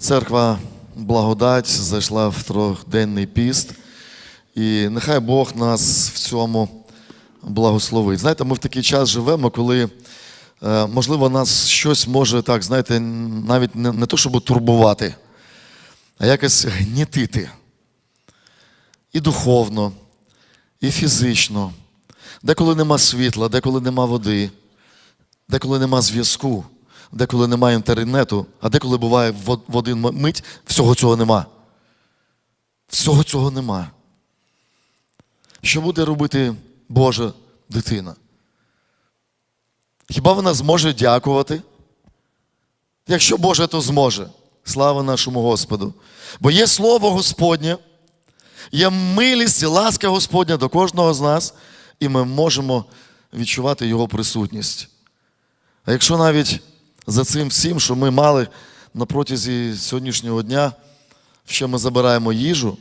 Церква благодать зайшла в трьохденний піст, і нехай Бог нас в цьому благословить. Знаєте, ми в такий час живемо, коли, е, можливо, нас щось може так, знаєте, навіть не, не то, щоб турбувати, а якось гнітити. І духовно, і фізично. Деколи нема світла, деколи нема води, деколи нема зв'язку, деколи немає інтернету, а деколи буває в один мить всього цього нема. Всього цього нема. Що буде робити Божа дитина? Хіба вона зможе дякувати? Якщо Боже, то зможе. Слава нашому Господу. Бо є Слово Господнє, є милість і ласка Господня до кожного з нас, і ми можемо відчувати Його присутність. А якщо навіть за цим всім, що ми мали на протязі сьогоднішнього дня, ще ми забираємо їжу,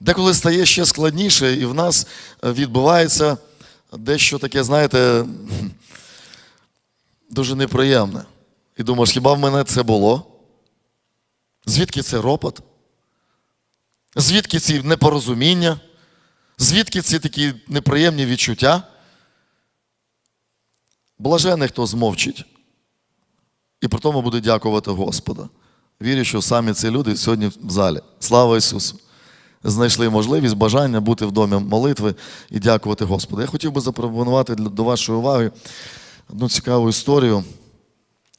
деколи стає ще складніше, і в нас е, відбувається дещо таке, знаєте, дуже неприємне. І думаєш, хіба в мене це було? Звідки це ропот? Звідки ці непорозуміння? Звідки ці такі неприємні відчуття? Блажений, хто змовчить. І при тому буде дякувати Господа. Вірю, що самі ці люди сьогодні в залі. Слава Ісусу! Знайшли можливість, бажання бути в домі молитви і дякувати Господу. Я хотів би запропонувати до вашої уваги одну цікаву історію.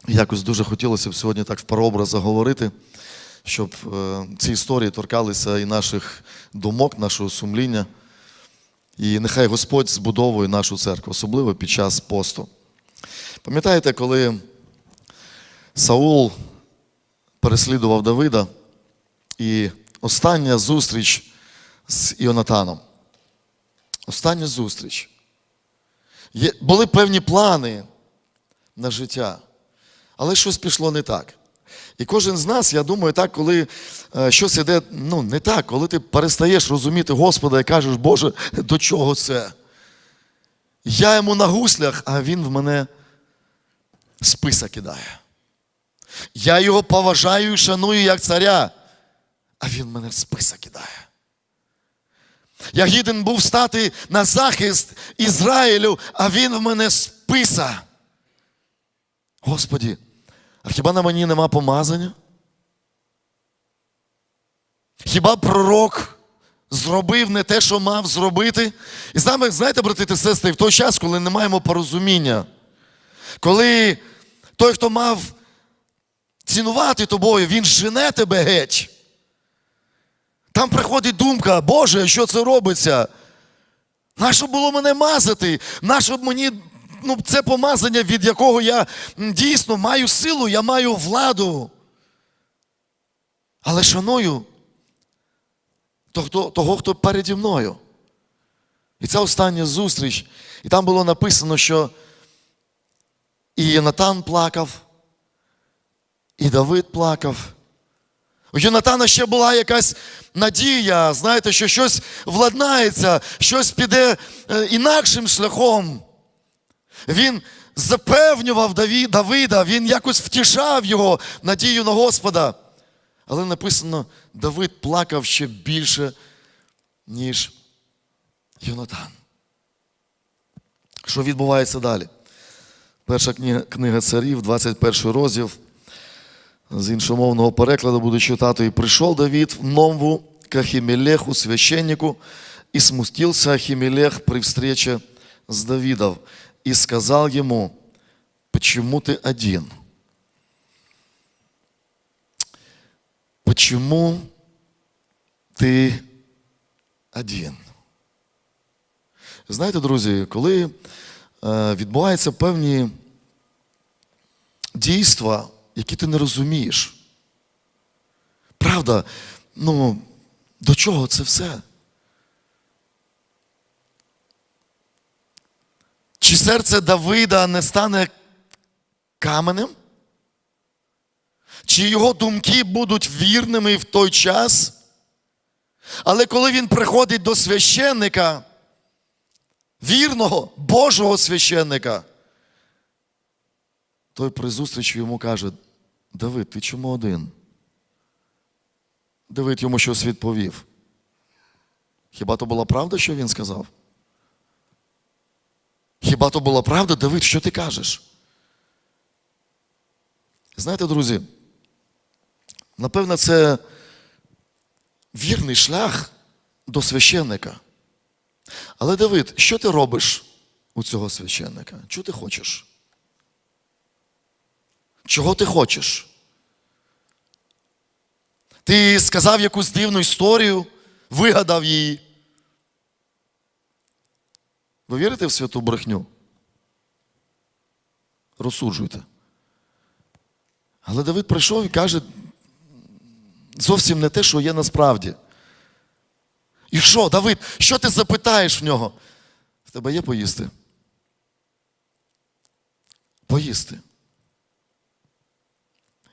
Якось дуже хотілося б сьогодні так в прообразах говорити, щоб е, ці історії торкалися і наших думок, нашого сумління. І нехай Господь збудовує нашу церкву, особливо під час посту. Пам'ятаєте, коли Саул переслідував Давида, і остання зустріч з Іонатаном. Остання зустріч. Є, були певні плани на життя, але щось пішло не так. І кожен з нас, я думаю, так, коли е, щось іде ну, не так, коли ти перестаєш розуміти Господа і кажеш, Боже, до чого це? Я йому на гуслях, а він в мене списа кидає. Я його поважаю і шаную як царя, а він мене списа кидає. Я гіден був стати на захист Ізраїлю, а він в мене списа. Господі, а хіба на мені нема помазання? Хіба пророк зробив не те, що мав зробити? І знаєте, брати та сестри, в той час, коли не маємо порозуміння, коли той, хто мав цінувати тобою, він жене тебе геть. Там приходить думка, Боже, що це робиться? Нащо було мене мазати? Нащо мені ну, це помазання, від якого я дійсно маю силу, я маю владу. Але шаную того, хто переді мною. І це остання зустріч. І там було написано, що і Єнатан плакав, і Давид плакав. У Йонатана ще була якась надія, знаєте, що щось владнається, щось піде е, інакшим шляхом. Він запевнював Давида, він якось втішав його надію на Господа. Але написано, Давид плакав ще більше, ніж Йонатан. Що відбувається далі? Перша книга, царів, 21 розділ. З іншомовного перекладу буду читати. «І прийшов Давид в Нову к Ахимелеху, священнику, и смутился Ахимелех при встрече с Давидом, и сказал ему, почему ты один? Почему ти один? Знаєте, друзі, коли відбуваються певні дійства, які ти не розумієш. Правда, ну, до чого це все? Чи серце Давида не стане каменем? Чи його думки будуть вірними в той час? Але коли він приходить до священника, вірного Божого священника, той при зустрічі йому каже: Давид, ти чому один? Давид йому щось відповів. Хіба то була правда, що він сказав? Хіба то була правда, Давид, що ти кажеш? Знаєте, друзі, напевно, це вірний шлях до священника. Але Давид, що ти робиш у цього священника? Чого ти хочеш? Чого ти хочеш? Ти сказав якусь дивну історію, вигадав її. Ви вірите в святу брехню? Розсуджуйте. Але Давид прийшов і каже зовсім не те, що є насправді. І що, Давид, що ти запитаєш в нього? В тебе є поїсти? Поїсти.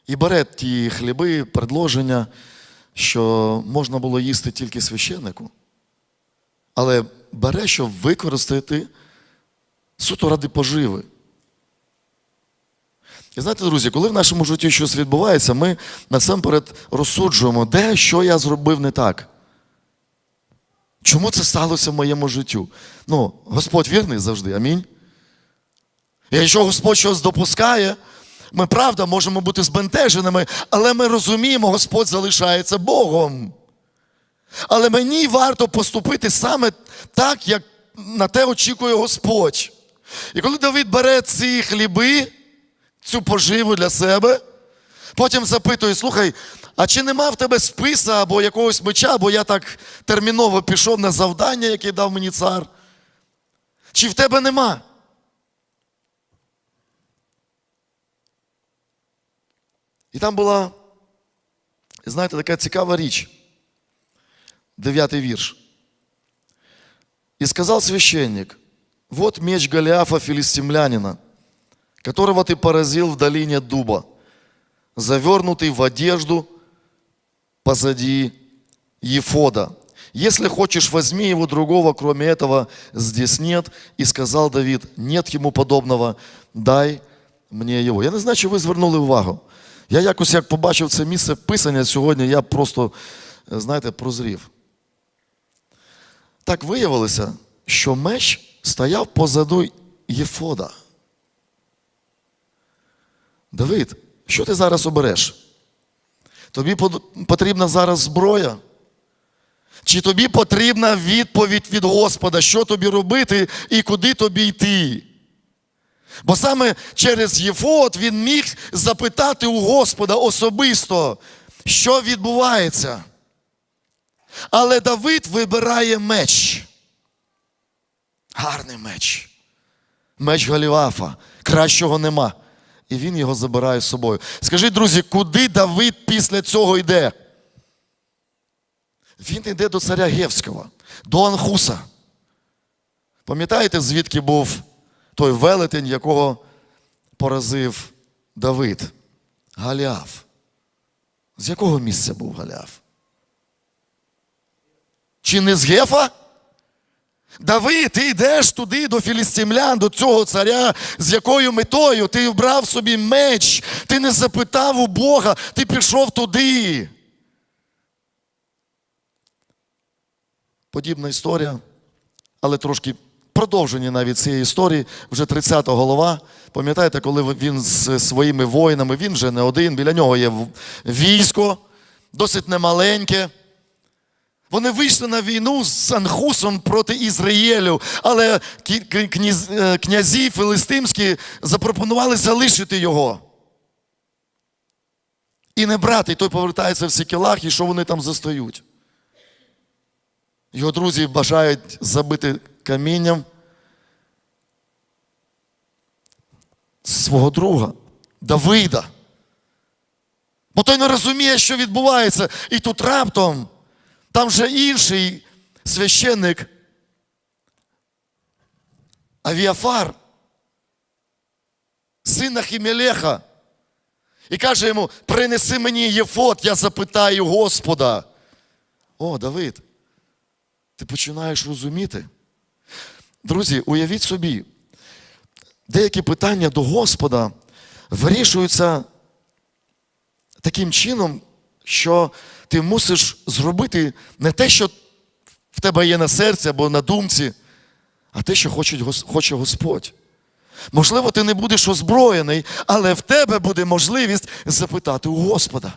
І бере ті хліби, предложення, що можна було їсти тільки священнику, але бере, щоб використати суто ради поживи. І знаєте, друзі, коли в нашому житті щось відбувається, ми насамперед розсуджуємо, де що я зробив не так. Чому це сталося в моєму життю? Ну, Господь вірний завжди, амінь. Якщо Господь щось допускає, ми правда можемо бути збентеженими, але ми розуміємо, Господь залишається Богом. Але мені варто поступити саме так, як на те очікує Господь. І коли Давид бере ці хліби, цю поживу для себе, потім запитує: слухай, а чи нема в тебе списа або якогось меча, бо я так терміново пішов на завдання, яке дав мені цар? Чи в тебе нема? І там була, знаєте, така цікава річ. Дев'ятий вірш. И сказал священник, вот меч Голиафа филистимлянина, которого ты поразил в долине дуба, завернутый в одежду позади Ефода. Если хочешь, возьми его другого, кроме этого здесь нет. И сказал Давид, нет ему подобного, дай мені його. Я не знаю, чи ви звернули увагу. Я якось як побачив це місце писання сьогодні, я просто, е, знаєте, прозрів. Так виявилося, що меч стояв позаду Єфода. Давид, що ти зараз обереш? Тобі потрібна зараз зброя? Чи тобі потрібна відповідь від Господа, що тобі робити і куди тобі йти? Бо саме через Єфот він міг запитати у Господа особисто, що відбувається. Але Давид вибирає меч. Гарний меч. Меч Галіафа. Кращого нема. І він його забирає з собою. Скажіть, друзі, куди Давид після цього йде? Він йде до царя Гевського, до Анхуса. Пам'ятаєте, звідки був той велетень, якого поразив Давид? Галіаф. З якого місця був Галіаф? Чи не з Гефа? Давид, ти йдеш туди до філістимлян, до цього царя, з якою метою ти вбрав собі меч, ти не запитав у Бога, ти пішов туди. Подібна історія, але трошки продовження навіть цієї історії. Вже 30 голова. Пам'ятаєте, коли він з своїми воїнами, він вже не один, біля нього є військо, досить немаленьке. Вони вийшли на війну з Анхусом проти Ізраїлю, але е, князі филистимські запропонували залишити його. І не брати, і той повертається в Сікелах, і що вони там застають. Його друзі бажають забити камінням свого друга Давида. Бо той не розуміє, що відбувається. І тут раптом там же інший священник Авіафар, син Ахімелеха, і каже йому: принеси мені Єфот, я запитаю Господа. О, Давид, ти починаєш розуміти. Друзі, уявіть собі, деякі питання до Господа вирішуються таким чином, що ти мусиш зробити не те, що в тебе є на серці або на думці, а те, що хоче, Господь. Можливо, ти не будеш озброєний, але в тебе буде можливість запитати у Господа.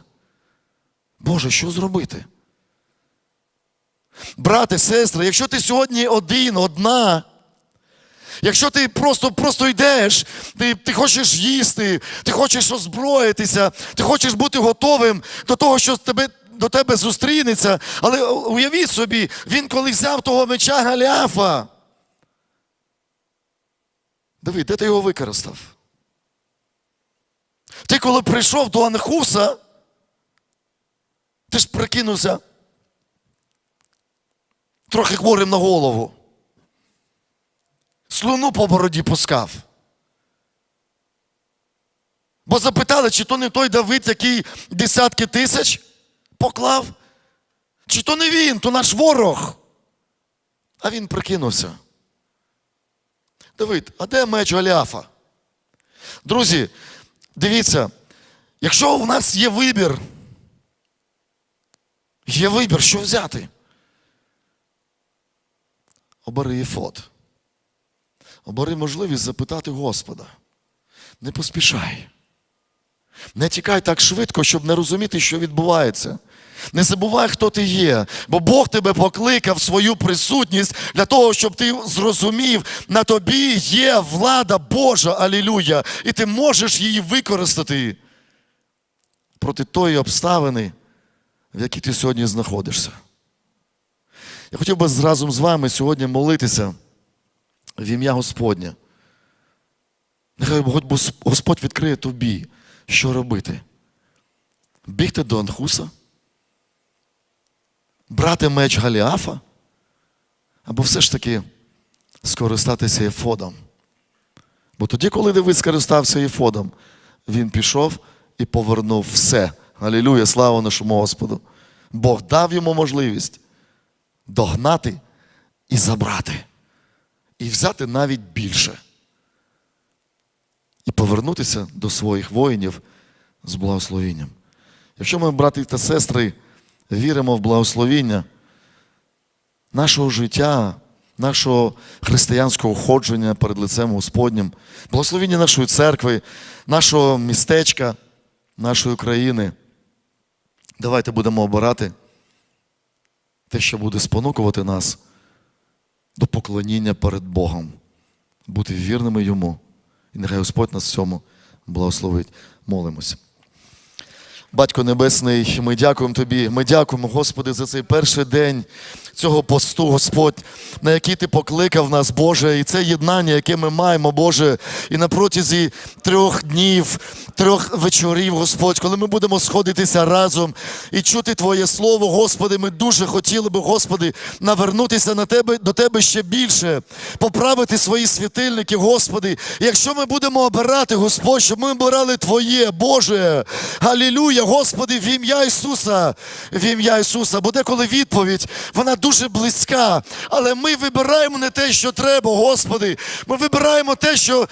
Боже, що зробити? Брате, сестри, якщо ти сьогодні один, одна, якщо ти просто, просто йдеш, ти, ти хочеш їсти, ти хочеш озброїтися, ти хочеш бути готовим до того, що тебе, до тебе зустрінеться, але уявіть собі, він коли взяв того меча Галіафа, Давид, де ти його використав? Ти коли прийшов до Анхуса, ти ж прикинувся трохи хворим на голову. Слюну по бороді пускав. Бо запитали, чи то не той Давид, який десятки тисяч поклав, чи то не він, то наш ворог. А він прикинувся. Давид, а де меч Голіафа? Друзі, дивіться, якщо в нас є вибір, є вибір, що взяти. Обери єфот. Обери можливість запитати Господа. Не поспішай. Не тікай так швидко, щоб не розуміти, що відбувається. Не забувай, хто ти є, бо Бог тебе покликав свою присутність для того, щоб ти зрозумів, на тобі є влада Божа, алілюя, і ти можеш її використати проти тої обставини, в якій ти сьогодні знаходишся. Я хотів би разом з вами сьогодні молитися в ім'я Господнє. Нехай Господь відкриє тобі, що робити. Бігти до Анхуса, брати меч Галіафа, або все ж таки скористатися Єфодом. Бо тоді, коли Давид скористався Єфодом, він пішов і повернув все. Алілуя, слава нашому Господу. Бог дав йому можливість догнати і забрати, і взяти навіть більше. Повернутися до своїх воїнів з благословенням. Якщо ми, брати та сестри, віримо в благословіння нашого життя, нашого християнського ходження перед лицем Господнім, благословіння нашої церкви, нашого містечка, нашої країни, давайте будемо обирати те, що буде спонукувати нас до поклоніння перед Богом, бути вірними Йому. І нехай Господь нас в цьому благословить. Молимось. Батько Небесний, ми дякуємо Тобі. Ми дякуємо, Господи, за цей перший день цього посту, Господь, на який Ти покликав нас, Боже, і це єднання, яке ми маємо, Боже, і на протязі трьох днів, трьох вечорів, Господь, коли ми будемо сходитися разом і чути Твоє Слово, Господи, ми дуже хотіли би, Господи, навернутися на тебе, до Тебе ще більше, поправити свої світильники, Господи. Якщо ми будемо обирати, Господь, щоб ми обирали Твоє, Боже, Алілюя, Господи, в ім'я Ісуса, в ім'я Ісуса. Бо деколи відповідь, вона дуже близька, але ми вибираємо не те, що треба, Господи. Ми вибираємо те, що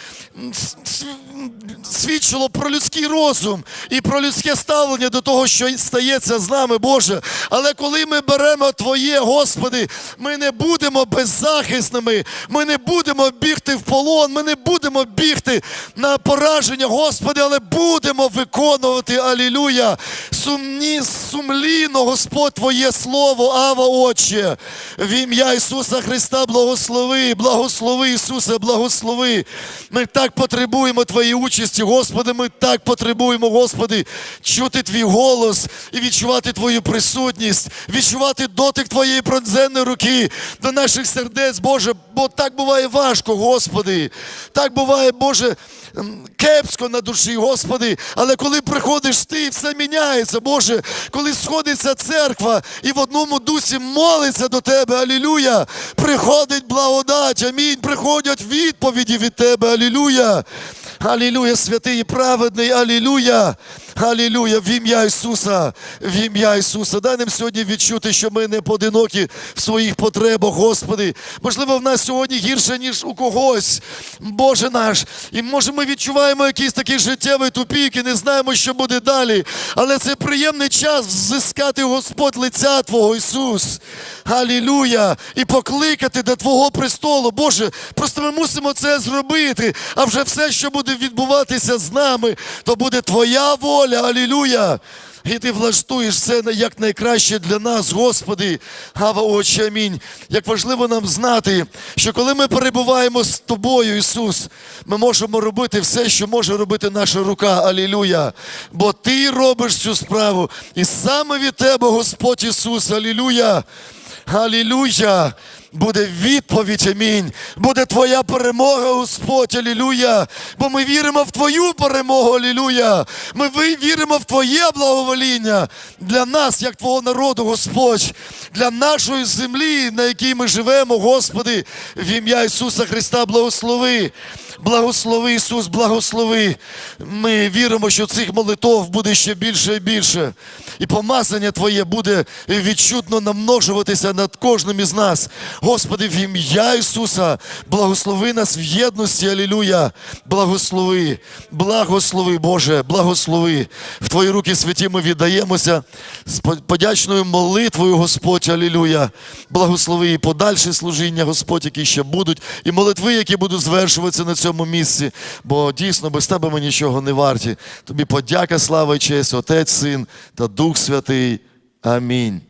свідчило про людський розум і про людське ставлення до того, що стається з нами, Боже. Але коли ми беремо Твоє, Господи, ми не будемо беззахисними, ми не будемо бігти в полон, ми не будемо бігти на пораження, Господи, але будемо виконувати, алілюя, сумні, сумлінно, Господь, Твоє Слово, Ава, Отче, в ім'я Ісуса Христа, благослови, благослови, Ісусе, благослови. Ми так потребуємо Твоєї участі, Господи, ми так потребуємо, Господи, чути Твій голос і відчувати Твою присутність, відчувати дотик Твоєї пронзенної руки до наших сердець, Боже, бо так буває важко, Господи. Так буває, Боже, кепсько на душі, Господи. Але коли приходиш ти, все міняється, Боже. Коли сходиться церква і в одному дусі молиться до Тебе, алілюя, приходить благодать, амінь, приходять відповіді від Тебе, алілюя. Алілюя, святий і праведний, алілуя, алілуя, в ім'я Ісуса, в ім'я Ісуса. Дай нам сьогодні відчути, що ми не поодинокі в своїх потребах, Господи. Можливо, в нас сьогодні гірше, ніж у когось, Боже наш. І може ми відчуваємо якийсь такий життєвий тупік і не знаємо, що буде далі. Але це приємний час взискати Господь лиця Твого Ісус. Алілуя! І покликати до Твого престолу. Боже, просто ми мусимо це зробити. А вже все, що буде відбуватися з нами, то буде Твоя воля. Алілуя! І ти влаштуєш це як найкраще для нас, Господи. Гава Отче, амінь. Як важливо нам знати, що коли ми перебуваємо з Тобою, Ісус, ми можемо робити все, що може робити наша рука. Алілуя. Бо Ти робиш цю справу. І саме від Тебе, Господь Ісус, Алілуя. Алілуя! Буде відповідь, амінь. Буде Твоя перемога, Господь, алілуя. Бо ми віримо в Твою перемогу, алілуя. Ми віримо в Твоє благовоління для нас, як Твого народу, Господь, для нашої землі, на якій ми живемо, Господи, в ім'я Ісуса Христа, благослови. Благослови, Ісус, благослови. Ми віримо, що цих молитов буде ще більше і більше. І помазання Твоє буде відчутно намножуватися над кожним із нас. Господи, в ім'я Ісуса, благослови нас в єдності, алілуя. Благослови, благослови, Боже, благослови. В Твої руки святі ми віддаємося з подячною молитвою, Господь, алілуя. Благослови і подальше служіння, Господь, які ще будуть, і молитви, які будуть звершуватися на цьому місці. Бо дійсно без Тебе ми нічого не варті. Тобі подяка, слава і честь, Отець, Син та Дух Святий. Амінь.